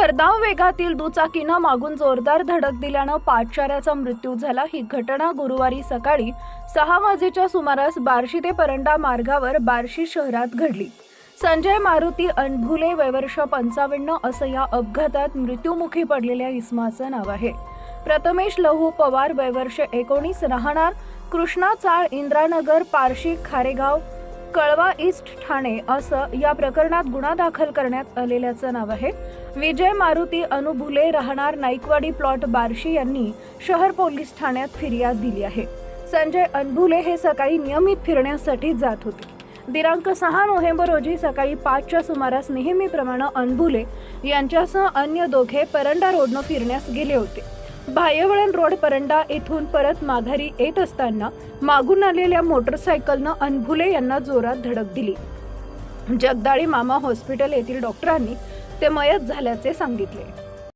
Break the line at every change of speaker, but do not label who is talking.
भरधाव वेगातील दुचाकीनं मागून जोरदार धडक दिल्यानं पाठचाऱ्याचा मृत्यू झाला. ही घटना गुरुवारी सकाळी सहा वाजेच्या सुमारास बार्शी ते परंडा मार्गावर बार्शी शहरात घडली. संजय मारुती अणभुले वयवर्ष पंचावन्न असं या अपघातात मृत्यूमुखी पडलेल्या इस्माचं नाव आहे. प्रथमेश लहू पवार वयवर्ष एकोणीस राहणार. कृष्णा चाळ इंद्रानगर पारशी खारेगाव कळवा ईस्ट ठाणे असं या प्रकरणात गुन्हा दाखल करण्यात आलेल्याचं नाव आहे. विजय मारुती अनुभुले राहणार नाईकवाडी प्लॉट बार्शी यांनी शहर पोलीस ठाण्यात फिर्याद दिली आहे. संजय अनभुले हे सकाळी नियमित फिरण्यासाठी जात होते. दिनांक सहा नोव्हेंबर रोजी सकाळी पाचच्या सुमारास नेहमीप्रमाणे अनभुले यांच्यासह अन्य दोघे परंडा रोडनं फिरण्यास गेले होते. भायवळण रोड परंडा येथून परत माघारी येत असताना मागून आलेल्या मोटरसायकलनं अनभुले यांना जोरात धडक दिली. जगदाळी मामा हॉस्पिटल येथील डॉक्टरांनी ते मयत झाल्याचे सांगितले.